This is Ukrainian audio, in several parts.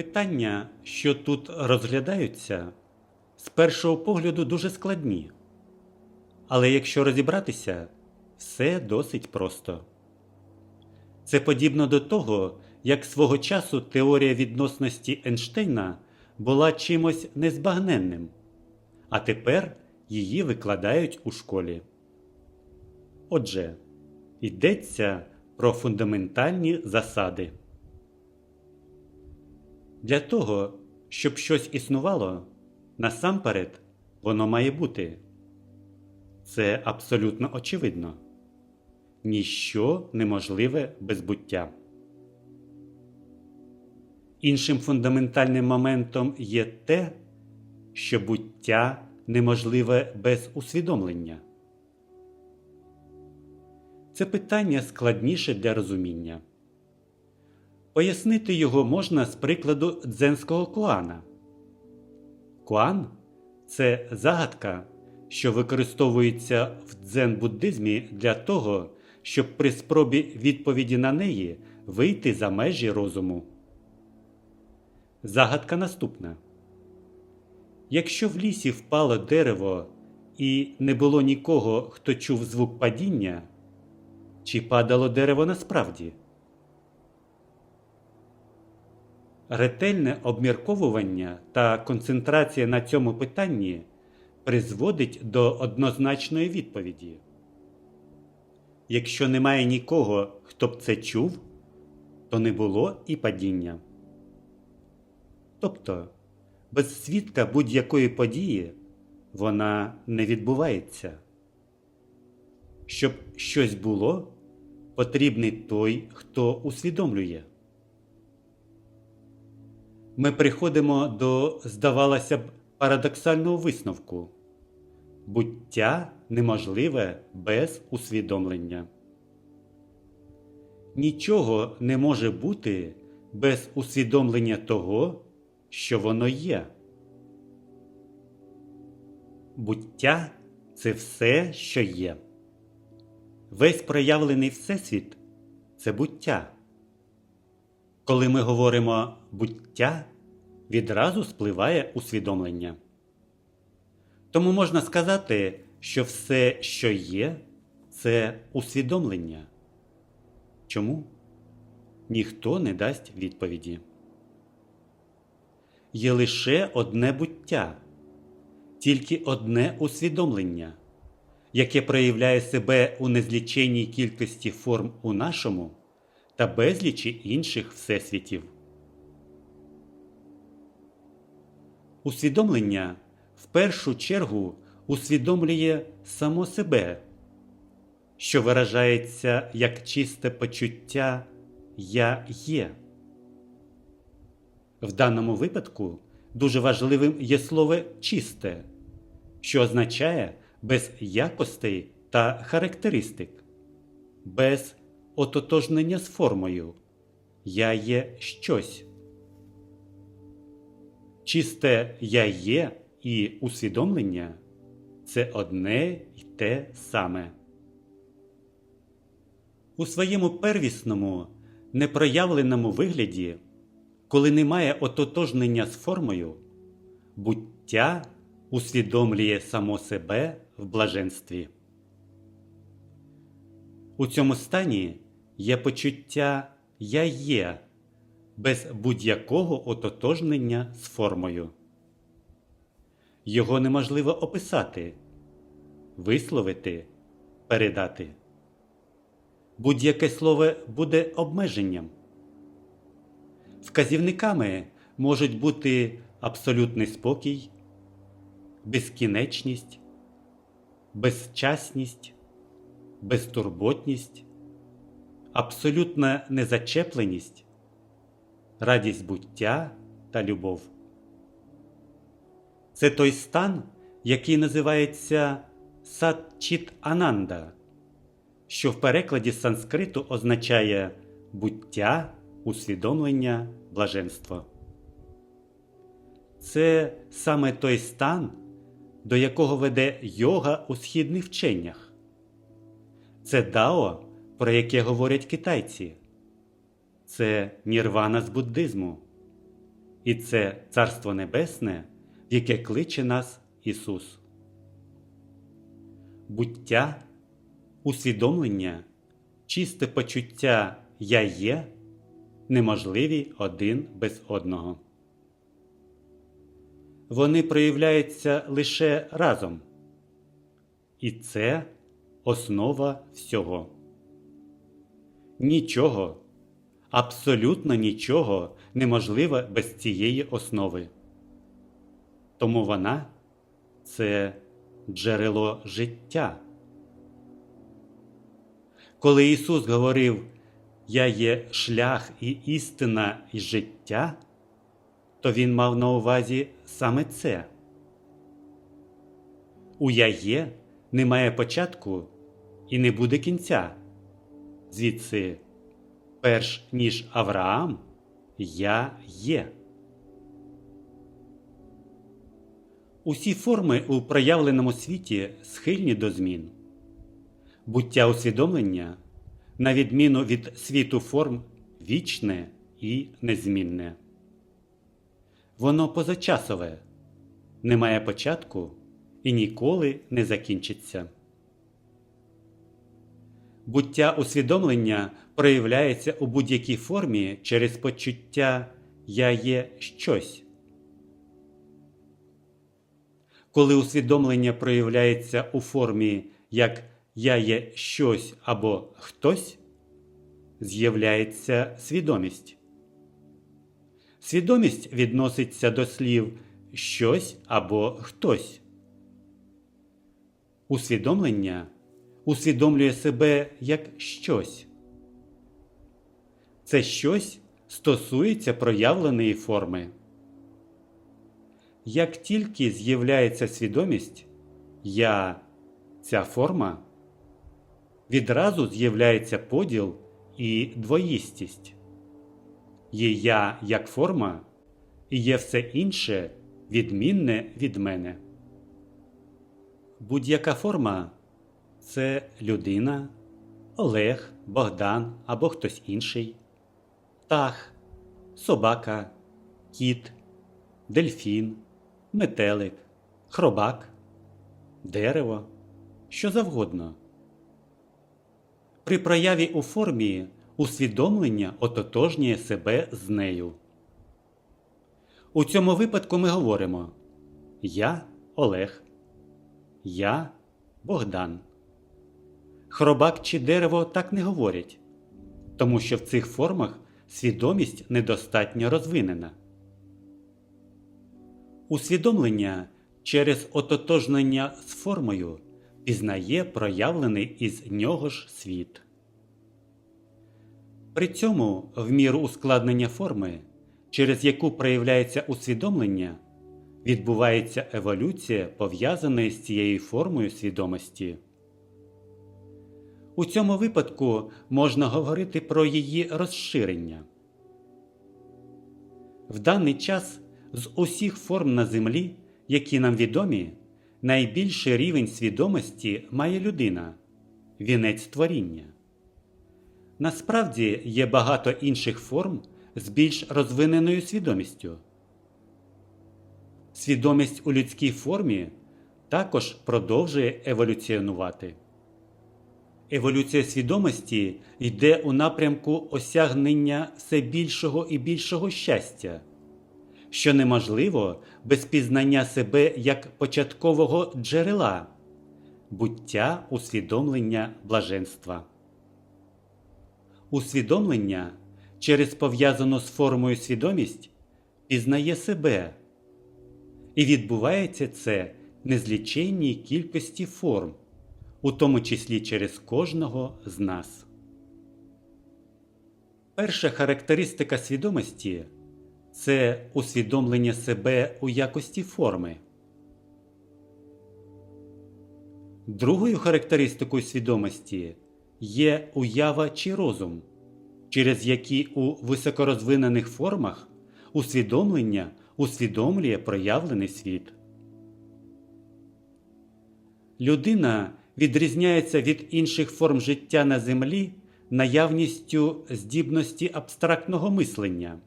Питання, що тут розглядаються, з першого погляду дуже складні. Але якщо розібратися, все досить просто. Це подібно до того, як свого часу теорія відносності Ейнштейна була чимось незбагненним, а тепер її викладають у школі. Отже, йдеться про фундаментальні засади. Для того, щоб щось існувало, насамперед воно має бути. Це абсолютно очевидно. Ніщо неможливе без буття. Іншим фундаментальним моментом є те, що буття неможливе без усвідомлення. Це питання складніше для розуміння. Пояснити його можна з прикладу дзенського куана. Куан це загадка, що використовується в дзен-буддизмі для того, щоб при спробі відповіді на неї вийти за межі розуму. Загадка наступна. Якщо в лісі впало дерево і не було нікого, хто чув звук падіння, чи падало дерево насправді? Ретельне обмірковування та концентрація на цьому питанні призводить до однозначної відповіді. Якщо немає нікого, хто б це чув, то не було і падіння. Тобто, без свідка будь-якої події вона не відбувається. Щоб щось було, потрібний той, хто усвідомлює. Ми приходимо до, здавалося б, парадоксального висновку буття неможливе без усвідомлення. Нічого не може бути без усвідомлення того, що воно є. Буття це все, що є. Весь проявлений Всесвіт це буття. Коли ми говоримо буття, відразу спливає усвідомлення. Тому можна сказати, що все, що є, це усвідомлення. Чому? Ніхто не дасть відповіді. Є лише одне буття, тільки одне усвідомлення, яке проявляє себе у незліченій кількості форм у нашому та безлічі інших всесвітів. Усвідомлення в першу чергу усвідомлює само себе, що виражається як чисте почуття Я є. В даному випадку дуже важливим є слово чисте, що означає без якостей та характеристик, без ототожнення з формою Я є щось. Чисте я є і усвідомлення це одне й те саме. У своєму первісному, непроявленому вигляді, коли немає ототожнення з формою, буття усвідомлює само себе в блаженстві. У цьому стані є почуття Я є без будь-якого ототожнення з формою. Його неможливо описати, висловити, передати. Будь-яке слово буде обмеженням. Вказівниками можуть бути абсолютний спокій, безкінечність, безчасність, безтурботність, абсолютна незачепленість, радість буття та любов. Це той стан, який називається сат-чіт ананда, що в перекладі з санскриту означає буття, усвідомлення, блаженство. Це саме той стан, до якого веде йога у східних вченнях. Це дао, про яке говорять китайці. Це нірвана з буддизму. і це Царство Небесне, в яке кличе нас Ісус. Буття, усвідомлення, чисте почуття Я є неможливі один без одного. Вони проявляються лише разом. І це основа всього. Нічого, абсолютно нічого неможливо без цієї основи. Тому вона це джерело життя. Коли Ісус говорив Я є шлях і істина і життя, то Він мав на увазі саме це. У Я є немає початку і не буде кінця. Звідси, перш ніж Авраам, я є. Усі форми у проявленому світі схильні до змін. Буття усвідомлення, на відміну від світу форм, вічне і незмінне. Воно позачасове, не має початку і ніколи не закінчиться. Буття усвідомлення проявляється у будь-якій формі через почуття Я є щось. Коли усвідомлення проявляється у формі як Я є щось або хтось, з'являється свідомість. Свідомість відноситься до слів щось або хтось. Усвідомлення усвідомлює себе як щось. Це щось стосується проявленої форми. Як тільки з'являється свідомість, я ця форма, відразу з'являється поділ і двоїстість. Є я як форма, і є все інше відмінне від мене. Будь-яка форма це людина, Олег, Богдан або хтось інший, птах, собака, кіт, дельфін, метелик, хробак, дерево, що завгодно. При прояві у формі усвідомлення ототожнює себе з нею. У цьому випадку ми говоримо Я Олег, Я Богдан. Хробак чи дерево так не говорять, тому що в цих формах свідомість недостатньо розвинена. Усвідомлення через ототожнення з формою пізнає проявлений із нього ж світ. При цьому, в міру ускладнення форми, через яку проявляється усвідомлення, відбувається еволюція пов'язаної з цією формою свідомості. У цьому випадку можна говорити про її розширення. В даний час з усіх форм на землі, які нам відомі, найбільший рівень свідомості має людина вінець творіння. Насправді є багато інших форм з більш розвиненою свідомістю. Свідомість у людській формі також продовжує еволюціонувати. Еволюція свідомості йде у напрямку осягнення все більшого і більшого щастя, що неможливо без пізнання себе як початкового джерела, буття усвідомлення блаженства. Усвідомлення через пов'язану з формою свідомість пізнає себе, і відбувається це незліченній кількості форм у тому числі через кожного з нас. Перша характеристика свідомості це усвідомлення себе у якості форми. Другою характеристикою свідомості є уява чи розум, через які у високорозвинених формах усвідомлення усвідомлює проявлений світ. Людина відрізняється від інших форм життя на землі наявністю здібності абстрактного мислення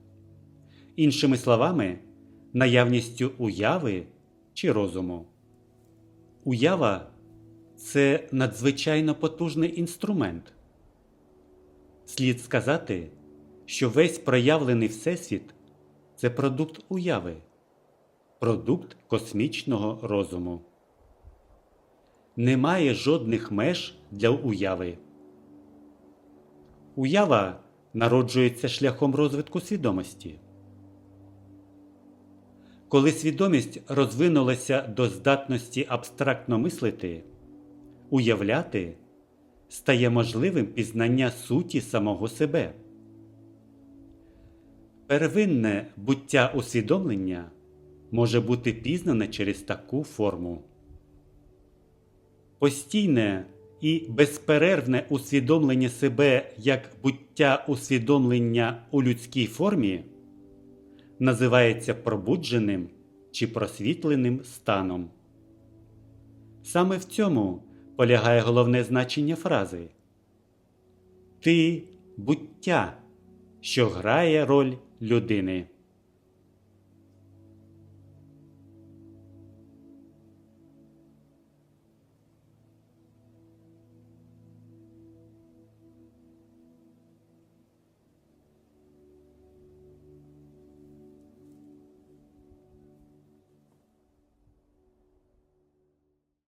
іншими словами, наявністю уяви чи розуму. Уява це надзвичайно потужний інструмент. Слід сказати, що весь проявлений Всесвіт це продукт уяви, продукт космічного розуму. Немає жодних меж для уяви. Уява народжується шляхом розвитку свідомості. Коли свідомість розвинулася до здатності абстрактно мислити, уявляти стає можливим пізнання суті самого себе. Первинне буття усвідомлення може бути пізнане через таку форму. Постійне і безперервне усвідомлення себе як буття усвідомлення у людській формі називається пробудженим чи просвітленим станом. Саме в цьому полягає головне значення фрази Ти буття, що грає роль людини.